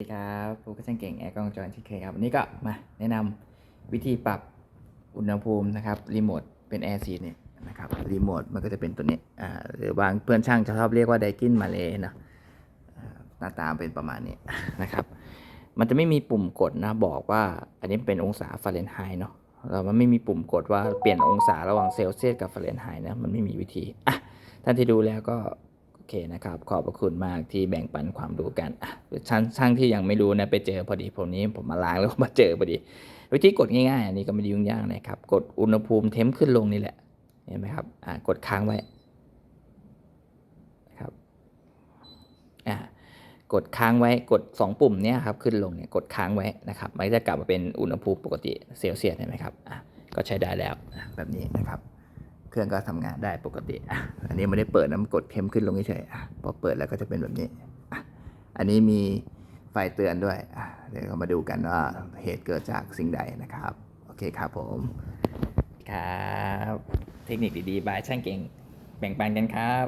สวัสดีครับผมก็ช่างเก่งแอร์กล้องจอที่เคยครับ วันนี้ก็มาแนะนำวิธีปรับอุณหภูมินะครับรีโมทเป็นแอร์ซีเนี่ยนะครับรีโมทมันก็จะเป็นตัวนี้อ่าหรือบางเพื่อนช่างจะชอบเรียกว่าไดกินมาเลยนะหน้าตาเป็นประมาณนี้นะครับ มันจะไม่มีปุ่มกดนะบอกว่า อันนี้เป็นองศาฟาเรนไฮต์เนาะเรามันไม่มีปุ่มกดว่าเปลี่ยนองศาระหว่างเซลเซียสกับฟาเรนไฮต์นะมันไม่มีวิธีอะท่านที่ดูแล้วก็ เคนะครับ ขอบพระคุณมากที่แบ่งปันความรู้กันช่างช่างที่ยังไม่รู้นะไปเจอพอดีผมนี้ผมมาล้างแล้วมาเจอพอดี วิธีกดง่ายๆ อันนี้ก็ไม่ยุ่งยากนะครับ กดอุณหภูมิเทมขึ้นลงนี่แหละ เห็นไหมครับอ่ากดค้างไว้ครับอ่ากดค้างไว้กด 2 ปุ่มเนี้ยครับขึ้นลงเนี่ยกดค้างไว้นะครับมันจะกลับมาเป็นอุณหภูมิปกติเซลเซียสเห็นไหมครับอะก็ใช้ได้แล้วแบบนี้นะครับ เครื่องก็ทำงานได้ปกติอันนี้ไม่ได้เปิดนะมันกดเข้มขึ้นลงเฉยๆพอเปิดแล้วก็จะเป็นแบบนี้ อันนี้มีไฟเตือนด้วย เดี๋ยวเรามาดูกันว่าเหตุเกิดจากสิ่งใดนะครับ โอเคครับผม ครับ เทคนิคดีๆ บายช่างเก่งแบ่งปันกันครับ